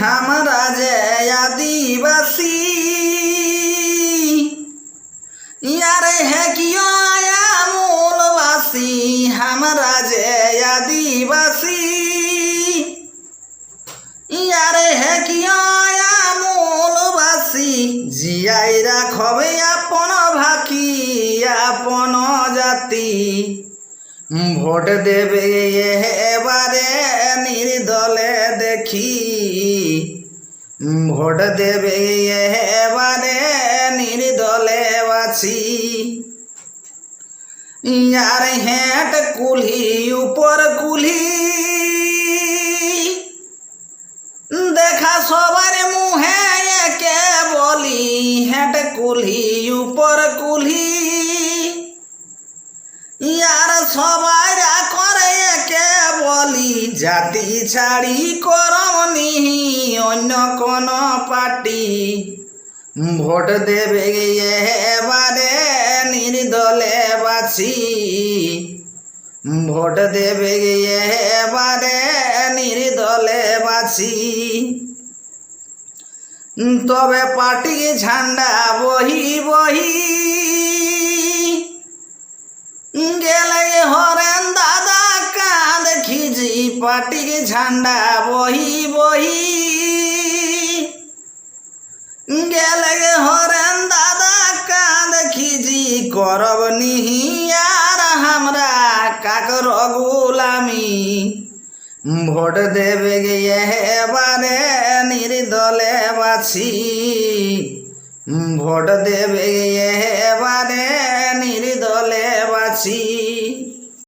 হামরা যে আদিবাসী। ইয়ারে হে কি কিয় মূলবাসী হামরা যে আদিবাসী। ইয়ারে হে কিয় মূলবাসী জিয়াই রাখবে আপন ভাকি, আপন জাতি। ভোট দেবে এবারে নির্দলে দেখি ভোট দেবে এবারে নির্দলে বাছি। ইয়ার হেঁট কুলহি উপর কুলহি দেখা সবার মুহে একে বলি, হেঁট কুলহি উপর সবাই করে একে বলি, জাতি ছাড়ি করম নিহি অন্য কোন পার্টি। ভোট দেবে এবারে, নির্দলে বাছি। ভোট দেবে এবারে, নির্দলে বাছি। তবে পার্টি ঝান্ডা বহি বহি পাটিক ঝান্ডা বহি বহি গেলে হরেন দাদা কাঁদ খিজি করব নিহিয়ার আমরা কাকর গুলামি ভোট দেবে গিয়ে এবারে নির্দলে বাছি। ভোট দেবে গিয়ে এবারে